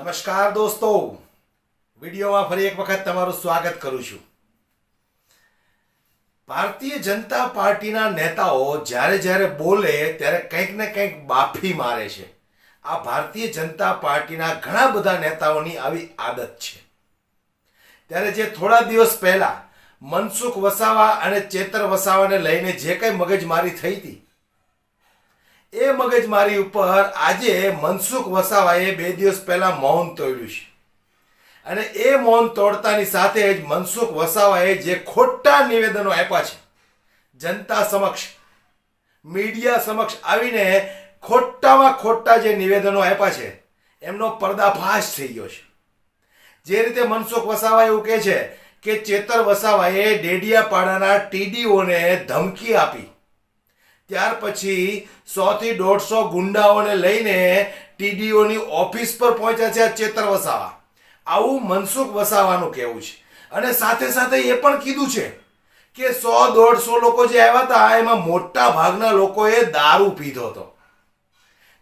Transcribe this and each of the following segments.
નમસ્કાર દોસ્તો. વિડીયોમાં ફરી એક વખત તમારું સ્વાગત કરું છું. ભારતીય જનતા પાર્ટીના નેતાઓ જ્યારે જ્યારે બોલે ત્યારે કંઈક ને કંઈક બાફી મારે છે. આ ભારતીય જનતા પાર્ટીના ઘણા બધા નેતાઓની આવી આદત છે. ત્યારે જે થોડા દિવસ પહેલા મનસુખ વસાવા અને ચેતર વસાવાને લઈને જે કંઈ મગજમારી થઈ હતી એ મગજમારી ઉપર આજે મનસુખ વસાવાએ બે દિવસ પહેલા મૌન તોડ્યું છે. અને એ મૌન તોડતાની સાથે જ મનસુખ વસાવાએ જે ખોટા નિવેદનો આપ્યા છે, જનતા સમક્ષ, મીડિયા સમક્ષ આવીને ખોટામાં ખોટા જે નિવેદનો આપ્યા છે, એમનો પર્દાફાશ થઈ ગયો છે. જે રીતે મનસુખ વસાવા એવું કહે છે કે ચેતર વસાવાએ ડેડિયાપાડાના ટીડીઓને ધમકી આપી. ત્યાર પછી સો થી દોઢસો ગુંડાઓને લઈને ટીડીઓની ઓફિસ પર પહોંચ્યા છે આ ચેતર વસાવા. આવું મનસુખ વસાવાનું કહેવું છે. અને સાથે સાથે એ પણ કીધું છે કે સો દોઢસો લોકો જે આવ્યા હતા, એમાં મોટા ભાગના લોકોએ દારૂ પીધો હતો.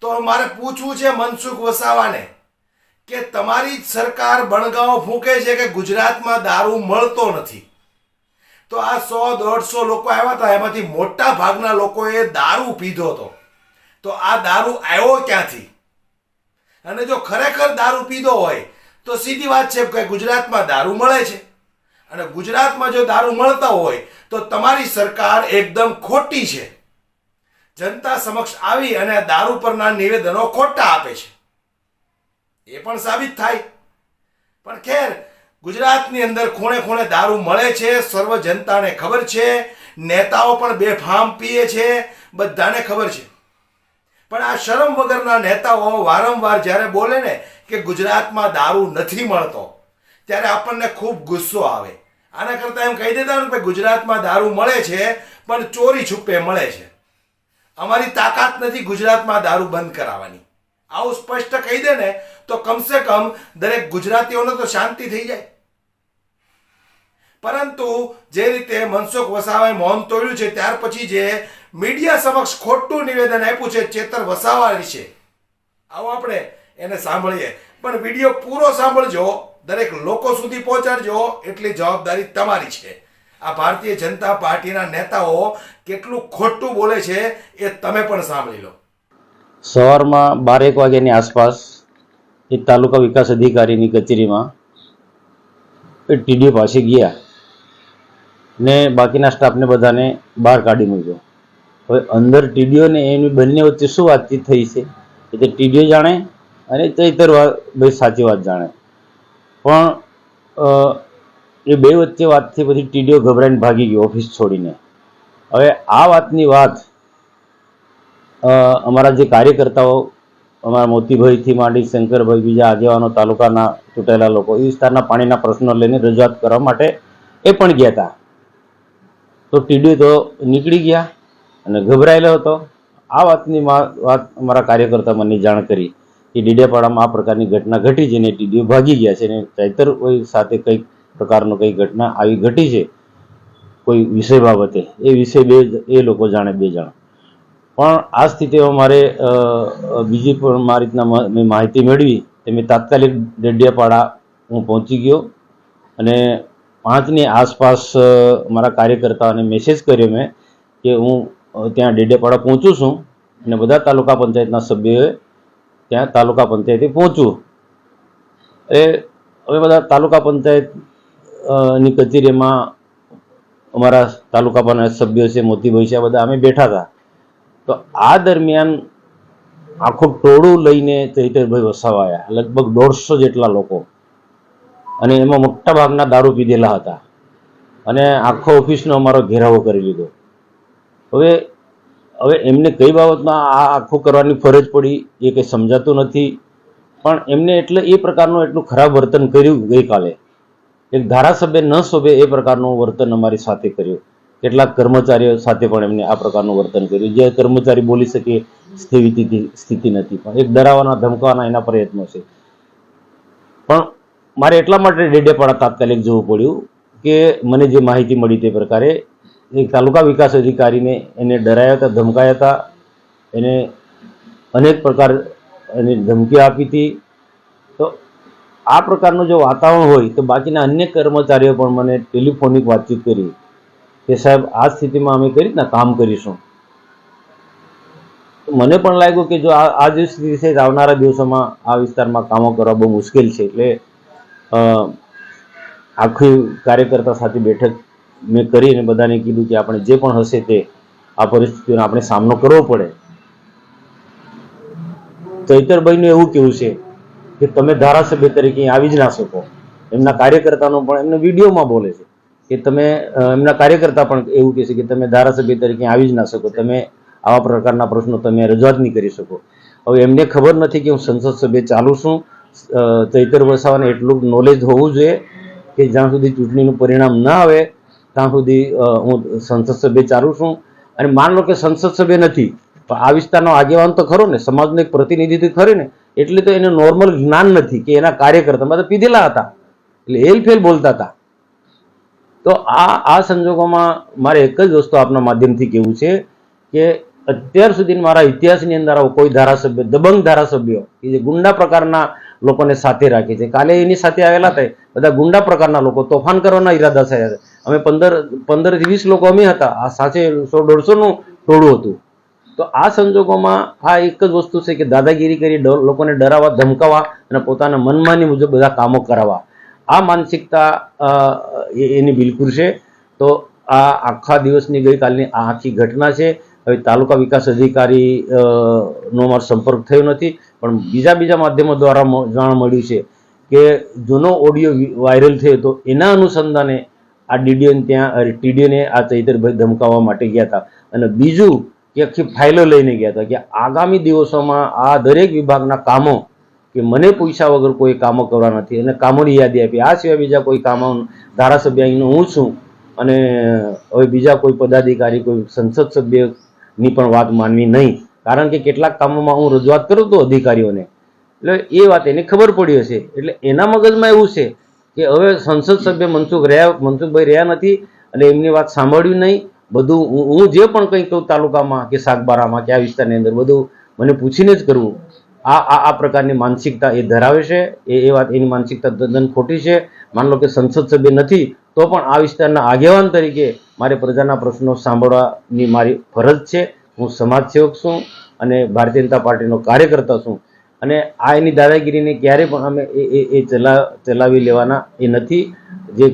તો મારે પૂછવું છે મનસુખ વસાવાને કે તમારી સરકાર બણગાવો ફૂંકે છે કે ગુજરાતમાં દારૂ મળતો નથી? તો આ સો દોઢસો લોકો આવ્યા હતા, એમાંથી મોટા ભાગના લોકોએ દારૂ પીધો હતો. તો આ દારૂ આવ્યો ક્યાંથી? અને જો ખરેખર દારૂ પીધો હોય, તો સીધી વાત છે કે ગુજરાતમાં દારૂ મળે છે. અને ગુજરાતમાં જો દારૂ મળતા હોય, તો તમારી સરકાર એકદમ ખોટી છે. જનતા સમક્ષ આવી અને દારૂ પરના નિવેદનો ખોટા આપે છે. એ પણ સાબિત થાય. પણ ખેર ગુજરાતની અંદર ખૂણે ખૂણે દારૂ મળે છે, સર્વ જનતાને ખબર છે, નેતાઓ પણ બેફામ પીએ છે, બધાને ખબર છે. પણ આ શરમ વગરના નેતાઓ વારંવાર જ્યારે બોલે ને કે ગુજરાતમાં દારૂ નથી મળતો, ત્યારે આપણને ખૂબ ગુસ્સો આવે. આના કરતાં એમ કહી દેતા કે ગુજરાતમાં દારૂ મળે છે, પણ ચોરી છુપે મળે છે. અમારી તાકાત નથી ગુજરાતમાં દારૂ બંધ કરાવવાની. આવું સ્પષ્ટ કહી દે ને, તો કમસે કમ દરેક ગુજરાતીઓને તો શાંતિ થઈ જાય. પરંતુ જે રીતે મનસુખ વસાવાએ મૌન તોડ્યું છે, ત્યાર પછી જે મીડિયા સમક્ષ ખોટું નિવેદન આપ્યું છે, ચેતર વસાવા વિશે આવો આપણે એને સાંભળીએ. પણ વીડિયો પૂરો સાંભળજો, દરેક લોકો સુધી પહોંચાડજો, એટલી જવાબદારી તમારી છે. આ ભારતીય જનતા પાર્ટીના નેતાઓ કેટલું ખોટું બોલે છે, એ તમે પણ સાંભળી લો. સવારમાં બારેક વાગ્યાની આસપાસ એ તાલુકા વિકાસ અધિકારીની કચેરીમાં એ ટીડીઓ પાસે ગયા ને બાકીના સ્ટાફને બધાને બહાર કાઢી મૂક્યો. હવે અંદર ટીડીઓ ને એની બંને વચ્ચે શું વાતચીત થઈ છે એ તો ટીડીઓ જાણે અને ચૈતર ભાઈ સાચી વાત જાણે. પણ એ બે વચ્ચે વાતથી પછી ટીડીઓ ગભરાઈને ભાગી ગયો ઓફિસ છોડીને. હવે આ વાતની વાત અમારા જે કાર્યકર્તાઓ, અમારા મોતીભાઈથી માંડી શંકરભાઈ બીજા આગેવાનો તાલુકાના ચૂંટાયેલા લોકો, એ વિસ્તારના પાણીના પ્રશ્નો લઈને રજૂઆત કરવા માટે એ પણ ગયા હતા. તો ટીડી તો નીકળી ગયા અને ગભરાયેલો હતો. આ વાતની વાત અમારા કાર્યકર્તા મને જાણ કરી કે ડીડિયાપાડામાં આ પ્રકારની ઘટના ઘટી છે ને ટીડીઓ ભાગી ગયા છે અને ચૈતર સાથે કંઈક પ્રકારનો કંઈ ઘટના આવી ઘટી છે કોઈ વિષય બાબતે. એ વિષય બે એ લોકો જાણે બે જણ. પણ આ સ્થિતિમાં મારે બીજી પણ મારી રીતના માહિતી મેળવી તે મેં તાત્કાલિક ડેડિયાપાડા હું પહોંચી ગયો અને પાંચની આસપાસ મારા કાર્યકર્તાઓને મેસેજ કર્યો મેં કે હું ત્યાં ડેડિયાપાડા પહોંચું છું અને બધા તાલુકા પંચાયતના સભ્યોએ ત્યાં તાલુકા પંચાયતે પહોંચવું. એ હવે બધા તાલુકા પંચાયતની કચેરીમાં અમારા તાલુકા પંચાયત સભ્યો છે, મોતીભાઈ છે બધા અમે બેઠા હતા. તો આ દરમિયાન આખું ટોળું લઈને ચૈતરભાઈ વસાવાયા, લગભગ દોઢસો જેટલા લોકો. અને એમાં મોટા ભાગના દારૂ પીધેલા હતા. અને આખો ઓફિસનો અમારો ઘેરાવો કરી લીધો. હવે હવે એમને કઈ બાબતમાં આ આખું કરવાની ફરજ પડી એ કંઈ સમજાતું નથી. પણ એમને એટલે એ પ્રકારનું એટલું ખરાબ વર્તન કર્યું ગઈકાલે. એક ધારાસભ્ય ન શોભે એ પ્રકારનું વર્તન અમારી સાથે કર્યું. કેટલાક કર્મચારીઓ સાથે પણ એમને આ પ્રકારનું વર્તન કર્યું. જે કર્મચારી બોલી શકે તેવી સ્થિતિ નથી. પણ એક ડરાવવાના, ધમકાવાના એના પ્રયત્નો છે. પણ મારે એટલા માટે ડેડેપાડા તાત્કાલિક જોવું પડ્યું કે મને જે માહિતી મળી તે પ્રકારે એક તાલુકા વિકાસ અધિકારીને એને ડરાયા હતા, ધમકાયા હતા. એને અનેક પ્રકાર એને ધમકી આપી હતી. તો આ પ્રકારનું જો વાતાવરણ હોય તો બાકીના અન્ય કર્મચારીઓ પણ મને ટેલિફોનિક વાતચીત કરી. કે સાહેબ, આ સ્થિતિમાં અમે કઈ રીતના કામ કરીશું? મને પણ લાગ્યું કે જો આ જે સ્થિતિ છે આવનારા દિવસોમાં આ વિસ્તારમાં કામો કરવા બહુ મુશ્કેલ છે. એટલે આખી કાર્યકર્તા સાથે બેઠક મેં કરીને બધાને કીધું કે આપણે જે પણ હશે તે આ પરિસ્થિતિનો આપણે સામનો કરવો પડે. ચૈતરભાઈનું એવું કેવું છે કે તમે ધારાસભ્ય તરીકે આવી જ ના શકો. એમના કાર્યકર્તાનો પણ એમને વિડીયોમાં બોલે છે. કે તમે એમના કાર્યકર્તા પણ એવું કહે છે કે તમે ધારાસભ્ય તરીકે આવી જ ના શકો. તમે આવા પ્રકારના પ્રશ્નો તમે રજૂઆત નહીં કરી શકો. હવે એમને ખબર નથી કે હું સંસદ સભ્ય ચાલુ છું. ચૈતર વસાવાને એટલું નોલેજ હોવું જોઈએ કે જ્યાં સુધી ચૂંટણીનું પરિણામ ના આવે, ત્યાં સુધી હું સંસદ સભ્ય ચાલુ છું. અને માન લો કે સંસદ સભ્ય નથી પણ આ વિસ્તારનો આગેવાન તો ખરો ને, સમાજનો એક પ્રતિનિધિત્વ ખરે ને. એટલે તો એને નોર્મલ જ્ઞાન નથી કે એના કાર્યકર્તા બધા પીધેલા હતા. એટલે હેલફેલ બોલતા હતા. તો આ આ સંજોગોમાં મારે એક જ વસ્તુ આપના માધ્યમથી કહેવું છે કે અત્યાર સુધી મારા ઇતિહાસની અંદર આવો કોઈ ધારાસભ્ય, દબંગ ધારાસભ્યો કે જે ગુંડા પ્રકારના લોકોને સાથે રાખે છે. કાલે એની સાથે આવેલા હતા બધા ગુંડા પ્રકારના લોકો તોફાન કરવાના ઈરાદા થયા હતા અમે પંદર પંદરથી વીસ લોકો અમે હતા. આ સાથે સો, દોઢસોનું ટોળું હતું. તો આ સંજોગોમાં આ એક જ વસ્તુ છે કે દાદાગીરી કરી લોકોને ડરાવવા, ધમકાવવા અને પોતાના મનમાની મુજબ બધા કામો કરાવવા. આ માનસિકતા એની બિલકુલ છે. તો આ આખા દિવસની ગઈકાલની આ આખી ઘટના છે. હવે તાલુકા વિકાસ અધિકારી નો મારો સંપર્ક થયો નથી, પણ બીજા બીજા માધ્યમો દ્વારા જાણ મળ્યું છે કે જૂનો ઓડિયો વાયરલ થયો તો એના અનુસંધાને આ ડીડીઓને ત્યાં ટીડીઓને આ ચૈતરભાઈ ધમકાવવા માટે ગયા હતા. અને બીજું કે આખી ફાઇલો લઈને ગયા હતા કે આગામી દિવસોમાં આ દરેક વિભાગના કામો કે મને પૈસા વગર કોઈ કામો કરવા નથી. અને કામોની યાદી આપી. આ સિવાય બીજા કોઈ કામો ધારાસભ્ય અહીંનો હું છું. અને હવે બીજા કોઈ પદાધિકારી, કોઈ સંસદ સભ્યની પણ વાત માનવી નહીં. કારણ કે કેટલાક કામોમાં હું રજૂઆત કરું તો અધિકારીઓને. એટલે એ વાત એને ખબર પડી હશે. એટલે એના મગજમાં એવું છે કે હવે સંસદ સભ્ય મનસુખ રહ્યા, મનસુખભાઈ રહ્યા નથી અને એમની વાત સાંભળ્યું નહીં. બધું હું જે પણ કંઈ કહું તાલુકામાં કે સાગબારામાં કે આ વિસ્તારની અંદર બધું મને પૂછીને જ કરવું. આ આ આ પ્રકારની માનસિકતા એ ધરાવે છે. એ એ વાત એની માનસિકતા તદ્દન ખોટી છે. માન લો કે સંસદ સભ્ય નથી, તો પણ આ વિસ્તારના આગેવાન તરીકે મારે પ્રજાના પ્રશ્નો સાંભળવાની મારી ફરજ છે. હું સમાજ સેવક છું અને ભારતીય જનતા પાર્ટીનો કાર્યકર્તા છું. અને આ એની દાદાગીરીને ક્યારે પણ અમે એ એ ચલા ચલાવી લેવાના એ નથી. જે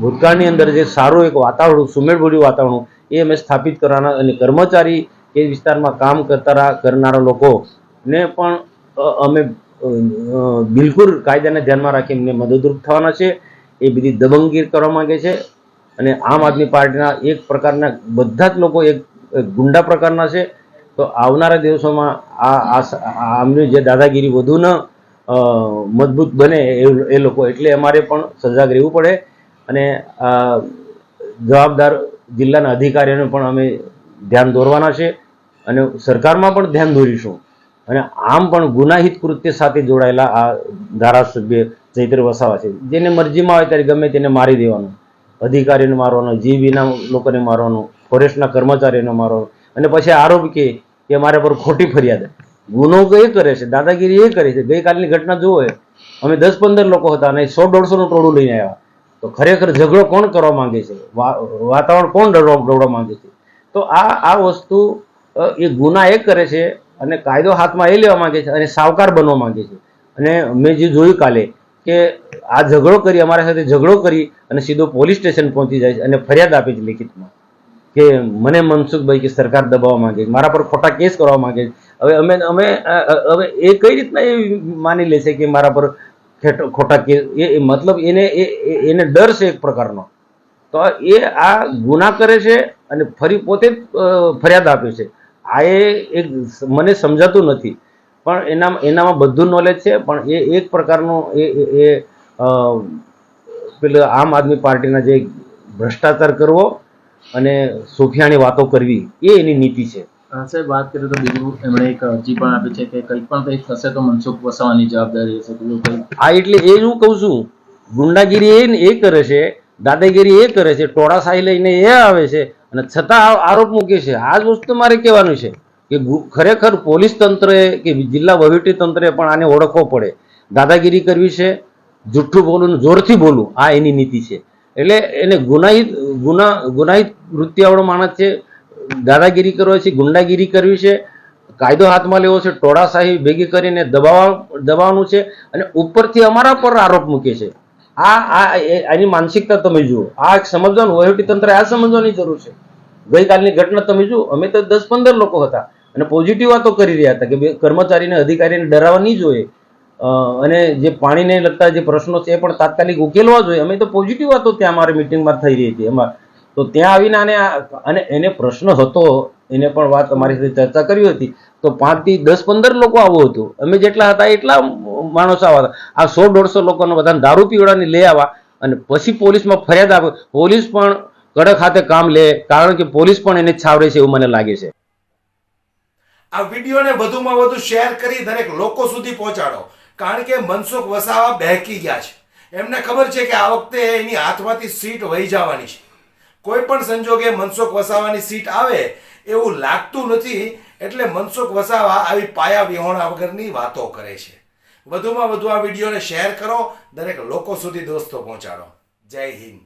ભૂતકાળની અંદર જે સારું એક વાતાવરણ, સુમેળભર્યું વાતાવરણ, એ અમે સ્થાપિત કરવાના અને કર્મચારી એ વિસ્તારમાં કામ કરતા કરનારા લોકોને પણ અમે બિલકુલ કાયદાને ધ્યાનમાં રાખી એમને મદદરૂપ થવાના છે. એ બધી દબંગગીર કરવા માંગે છે. અને આમ આદમી પાર્ટીના એક પ્રકારના, બધા જ લોકો એક ગુંડા પ્રકારના છે. તો આવનારા દિવસોમાં આ આમની જે દાદાગીરી વધુ ન મજબૂત બને એ લોકો એટલે અમારે પણ સજાગ રહેવું પડે. અને જવાબદાર જિલ્લાના અધિકારીઓને પણ અમે ધ્યાન દોરવાના છે. અને સરકારમાં પણ ધ્યાન દોરીશું. અને આમ પણ ગુનાહિત કૃત્ય સાથે જોડાયેલા આ ધારાસભ્ય ચૈત્ર વસાવા છે. જેને મરજીમાં આવે ત્યારે ગમે તેને મારી દેવાનું. અધિકારીને મારવાનો, જીબીના લોકોને મારવાનું, ફોરેસ્ટના કર્મચારીને મારવાનો. અને પછી આરોપ કે કે મારા પર ખોટી ફરિયાદ. ગુનો એ કરે છે, દાદાગીરી એ કરે છે. ગઈકાલની ઘટના જુઓ અમે દસ પંદર લોકો હતા અને સો દોઢસોનું ટોળું લઈને આવ્યા. તો ખરેખર ઝઘડો કોણ કરવા માંગે છે? વાતાવરણ કોણ દોડવા માંગે છે? તો આ આ વસ્તુ એ ગુના એ કરે છે અને કાયદો હાથમાં એ લેવા માંગે છે અને સાવકાર બનવા માંગે છે. અને મેં જે જોયું કાલે કે આ ઝઘડો કરી, અમારા સાથે ઝઘડો કરી અને સીધો પોલીસ સ્ટેશન પહોંચી જાય છે અને ફરિયાદ આપે છે લેખિતમાં કે મને મનસુખભાઈ કે સરકાર દબાવવા માંગે છે, મારા પર ખોટા કેસ કરવા માંગે છે. હવે અમે અમે, હવે એ કઈ રીતના એ માની લેશે કે મારા પર ખેટ- કેસ, એ મતલબ એને એને ડર છે એક પ્રકારનો. તો એ આ ગુના કરે છે અને ફરી પોતે ફરિયાદ આપે છે. આ એ એક મને સમજાતું નથી. પણ એના એનામાં બધું નોલેજ છે પણ એ એક પ્રકારનું એ એ- પેલું આમ આદમી પાર્ટીના જે ભ્રષ્ટાચાર કરવો અને સુફિયાની વાતો કરવી એ એની નીતિ છે. સાહેબ વાત કરીએ તો બીજું એમણે એક અરજી પણ આપી છે કે કંઈક પણ કંઈક થશે તો મનસુખ વસાવાની જવાબદારી હશે. બીજું કંઈ આ એટલે એ હું કહું છું. ગુંડાગીરી એ એ કરે છે દાદાગીરી એ કરે છે ટોળાશાહી લઈને એ આવે છે. અને છતાં આરોપ મૂકે છે. આ જ વસ્તુ મારે કહેવાનું છે કે ખરેખર પોલીસ તંત્રએ કે જિલ્લા વહીવટી તંત્રએ પણ આને ઓળખવો પડે. દાદાગીરી કરવી છે, જુઠ્ઠું બોલવું જોરથી બોલવું, આ એની નીતિ છે. એટલે એને ગુનાહિત, ગુના, ગુનાહિત વૃત્તિવાળો માણસ છે, દાદાગીરી કરવો છે, ગુંડાગીરી કરવી છે, કાયદો હાથમાં લેવો છે, ટોળાશાહી ભેગી કરીને દબાવવા, દબાવવાનું છે અને ઉપરથી અમારા પર આરોપ મૂકે છે. આ આ માનસિકતા તમે જુઓ. આ સમજવાનું, વહીવટી તંત્ર આ સમજવાની જરૂર છે. ગઈકાલની ઘટના તમે જુઓ, અમે તો દસ પંદર લોકો હતા. અને પોઝિટિવ વાતો કરી રહ્યા હતા કે કર્મચારીને, અધિકારીને ડરાવવા નહીં જોઈએ. અને જે પાણીને લગતા જે પ્રશ્નો છે એ પણ તાત્કાલિક ઉકેલવા જોઈએ. અમે તો પોઝિટિવ વાતો ત્યાં અમારી મિટિંગમાં થઈ રહી હતી એમાં. તો ત્યાં આવીને આને અને એને પ્રશ્ન હતો, એને પણ વાત અમારી સાથે ચર્ચા કરી હતી. તો પાંચથી દસ પંદર લોકો આવું હતું. અમે જેટલા હતા એટલા માણસો આવા આ સો દોઢસો લોકોને બધાને દારૂ પીવડાની લઈ આવ્યા અને પછી પોલીસમાં ફરિયાદ આપે. પોલીસ પણ કડક હાથે કામ લે, કારણ કે પોલીસ પણ એને છાવરે છે એવું મને લાગે છે. આ વિડીયોને વધુમાં વધુ શેર કરી દરેક લોકો સુધી પહોંચાડો. કારણ કે મનસુખ વસાવા બહેકી ગયા છે. એમને ખબર છે કે આ વખતે એની હાથમાંથી સીટ વહી જવાની છે. કોઈ પણ સંજોગે મનસુખ વસાવાની સીટ આવે એવું લાગતું નથી, એટલે મનસુખ વસાવા આવી પાયા વિહોણા વગરની વાતો કરે છે. વધુમાં વધુ આ વિડીયોને શેર કરો. દરેક લોકો સુધી દોસ્તો પહોંચાડો. જય હિન્દ.